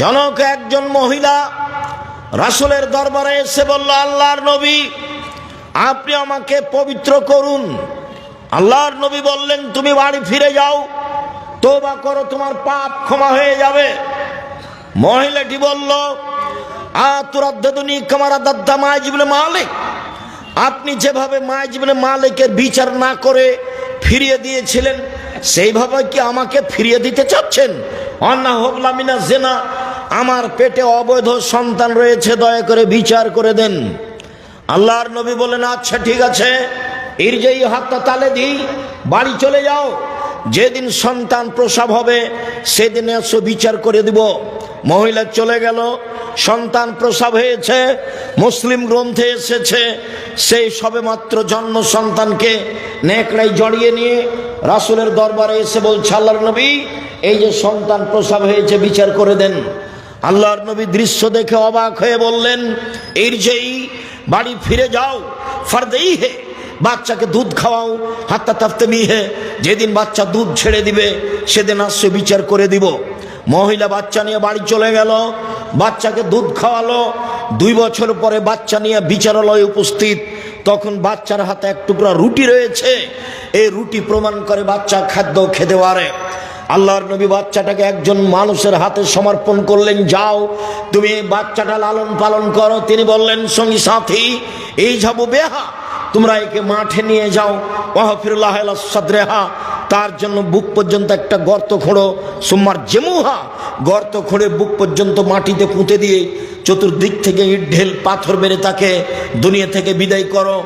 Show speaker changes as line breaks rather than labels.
জনক একজন মহিলা, রাসূলের দরবারে এসে বলল, আল্লাহর নবী, আপনি আমাকে পবিত্র করুন। আল্লাহর নবী বললেন, তুমি বাড়ি ফিরে যাও তোবা করো, তোমার পাপ ক্ষমা হয়ে যাবে। মহিলাটি বলল আ আতুরাদ্দাদুনি কামারা দাদ্দা মাজিবনে মালিক, আপনি যেভাবে মাজিবনে মালিকের বিচার না করে ফিরিয়ে দিয়েছিলেন সেইভাবে কি আমাকে ফিরিয়ে দিতে চাচ্ছেন? অন্না হবলামিনা জেনা, আমার পেটে অবৈধ সন্তান রয়েছে, দয়া করে বিচার করে দেন। আল্লাহর নবী বলেন আচ্ছা ঠিক আছে এর যেই হাতটা তালে দিই, বাড়ি চলে যাও। যেদিন সন্তান প্রসব হবে, সেদিন এসো বিচার করে দিব। মহিলা চলে গেল, সন্তান প্রসব হয়েছে, মুসলিম গ্রন্থে এসেছে, সেই সবে মাত্র জন্ম সন্তানকে নেকড়াই জড়িয়ে নিয়ে রাসুলের দরবারে এসে বলছে, আল্লাহর নবী, এই যে সন্তান প্রসব হয়েছে, বিচার করে দেন। আল্লাহর নবী দৃশ্য দেখে অবাক হয়ে বললেন এর যেই বাড়ি ফিরে যাও, ফারদেই হে বাচ্চাকে দুধ খাওয়াও হাত্তা তাফতে মিহে যেদিন বাচ্চা দুধ ছেড়ে দিবে, সেদিন আসছে বিচার করে দিব। মহিলা বাচ্চা নিয়ে বাড়ি চলে গেল, বাচ্চাকে দুধ খাওয়ালো। দুই বছর পরে বাচ্চা নিয়ে বিচারালয়ে উপস্থিত। তখন বাচ্চার হাতে এক টুকরা রুটি রয়েছে। এই রুটি প্রমাণ করে বাচ্চা খাদ্য খেতে পারে। আল্লাহর নবী বাচ্চাটাকে একজন মানুষের হাতে সমর্পণ করলেন, যাও, তুমি বাচ্চাটা লালন পালন করো। তিনি বললেন, সঙ্গী সাথী, এই যাব বেহা তোমরা একে মাঠে নিয়ে যাও। ওয়াহফিরুল্লাহ তার জন্য বুক পর্যন্ত একটা গর্ত খোঁড়ো। সোমবার জেমুহা। গর্ত খোঁড়ে বুক পর্যন্ত মাটিতে পুঁতে দিয়ে চতুর্দিক থেকে ইট, ঢেল, পাথর মেরে তাকে। দুনিয়া থেকে বিদায় করো।